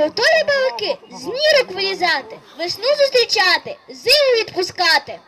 готові балики з нірок вилізати, весну зустрічати, зиму відпускати.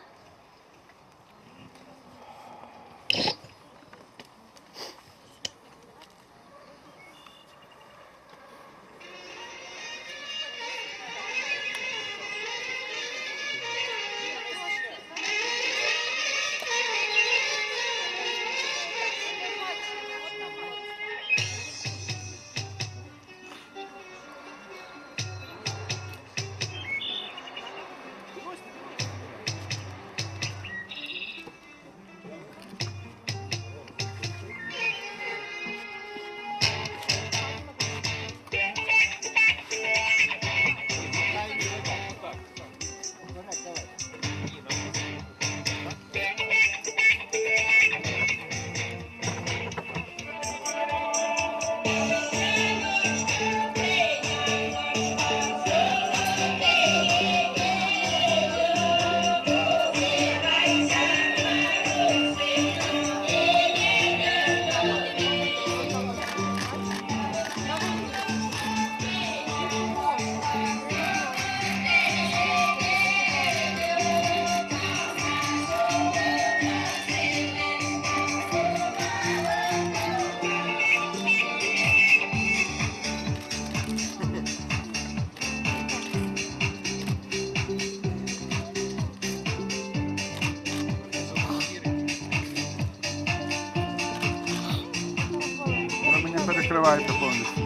Мене перекриваєте повністю.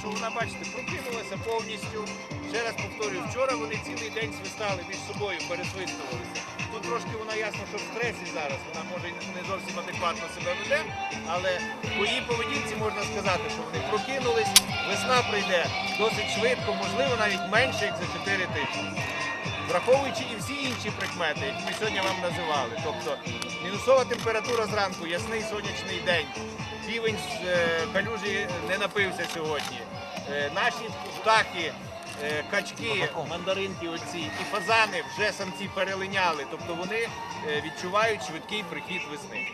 Що вона, бачите, прокинулася повністю. Ще раз повторюю, вчора вони цілий день свистали між собою, пересвистувалися. Тут трошки вона ясно, що в стресі зараз, вона може не зовсім адекватно себе веде, але по її поведінці можна сказати, що вони прокинулись, весна прийде досить швидко, можливо, навіть менше, як за 4 тижні. Враховуючи і всі інші прикмети, які ми сьогодні вам називали. Тобто мінусова температура зранку, ясний сонячний день, півень з е, калюжі не напився сьогодні. Е, наші птахи, е, качки, мандаринки оці і фазани вже самці перелиняли. Тобто вони відчувають швидкий прихід весни.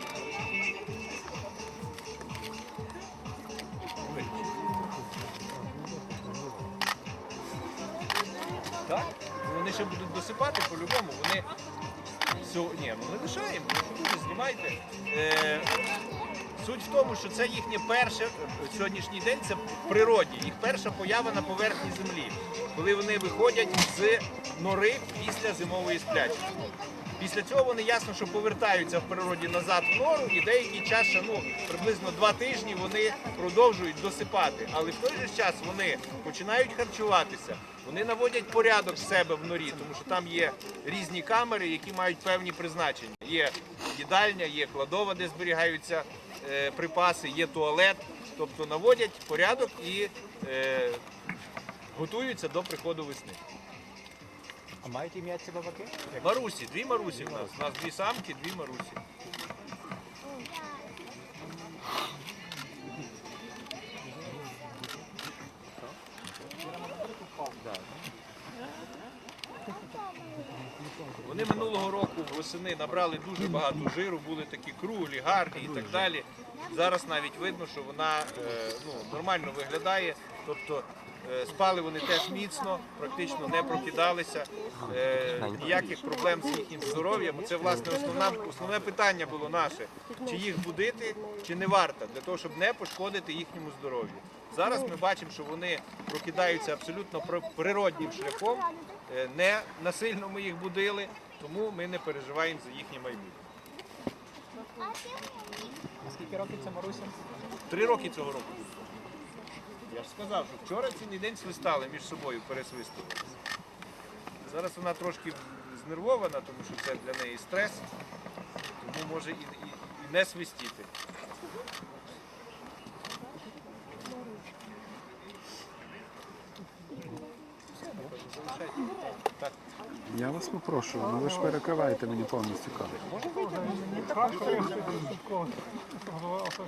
Так? Вони ще будуть досипати по-любому. Вони Сьо- Ні, ну не лишаємо, знімайте. Суть в тому, що це їхнє перше сьогоднішній день це природі, їх перша поява на поверхні землі, коли вони виходять з нори після зимової сплячки. Після цього вони ясно, що повертаються в природі назад в нору, і деякий час, ну приблизно два тижні, вони продовжують досипати. Але в той же час вони починають харчуватися, вони наводять порядок в себе в норі, тому що там є різні камери, які мають певні призначення. Є їдальня, є кладова, де зберігаються е, припаси, є туалет. Тобто наводять порядок і е, готуються до приходу весни. А мають ім'я ці бабаки? Марусі, дві Марусі в нас. У нас дві самки, дві Марусі. Вони минулого року восени набрали дуже багато жиру, були такі круглі, гарні і так далі. Зараз навіть видно, що вона е, ну, нормально виглядає. Тобто е, спали вони теж міцно, практично не прокидалися. Е, ніяких проблем з їхнім здоров'ям. Це власне основна, основне питання було наше: чи їх будити, чи не варто, для того, щоб не пошкодити їхньому здоров'ю. Зараз ми бачимо, що вони прокидаються абсолютно природнім шляхом. Е, Не насильно ми їх будили, тому ми не переживаємо за їхнє майбутнє. Скільки років це Маруся? Три роки цього року. Я ж сказав, що вчора цілий день свистали між собою, пересвистувалися. Зараз вона трошки знервована, тому що це для неї стрес, тому може і, і, і не свистіти. Я вас попрошу, ну ви ж перекриваєте мені повністю кадр.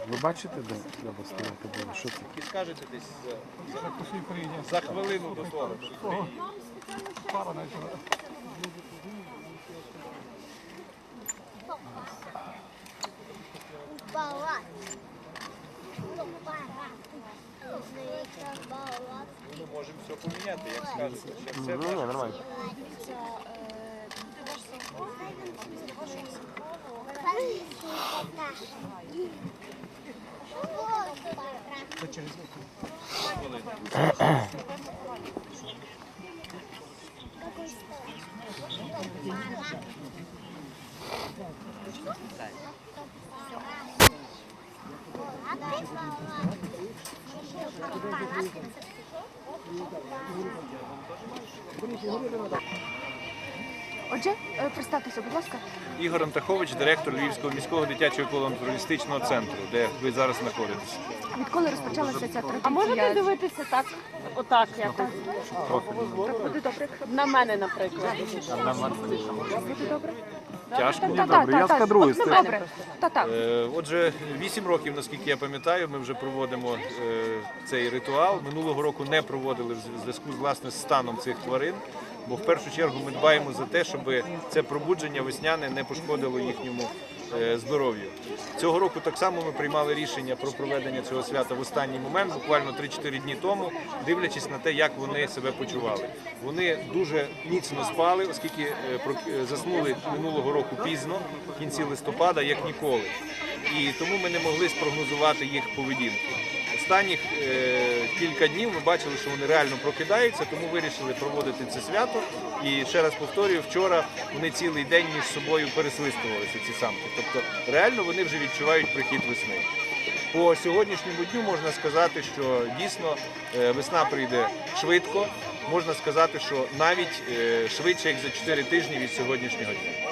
Ви бачите, де треба стояти було? Що це? І скажете десь за, за, за хвилину до того. Балат. Балат. Ми можемо все поміняти, як скажете. Ще все Ну, ні, нормально. Отже, е, представтеся, будь ласка. Ігор Антахович, директор Львівського міського дитячого колонтуристичного центру, де ви зараз знаходитесь. Відколи розпочалася ця А можете дивитися так, отак якось? Буде добре. На мене, наприклад. Буде добре. Тяжко. Та, та, добре, та, я та, скадрую з тим. Добре. Та, та. Е, Отже, вісім років, наскільки я пам'ятаю, ми вже проводимо е, цей ритуал. Минулого року не проводили в зв'язку з власне з станом цих тварин. Бо в першу чергу ми дбаємо за те, щоб це пробудження весняне не пошкодило їхньому здоров'ю. Цього року так само ми приймали рішення про проведення цього свята в останній момент, буквально 3-4 дні тому, дивлячись на те, як вони себе почували. Вони дуже міцно спали, оскільки е, е, заснули минулого року пізно, в кінці листопада, як ніколи. І тому ми не могли спрогнозувати їх поведінку. Останніх е, кілька днів ми бачили, що вони реально прокидаються, тому вирішили проводити це свято. І ще раз повторюю, вчора вони цілий день між собою пересвистувалися ці самки. Тобто реально вони вже відчувають прихід весни. По сьогоднішньому дню можна сказати, що дійсно е, весна прийде швидко. Можна сказати, що навіть е, швидше, як за 4 тижні від сьогоднішнього дня.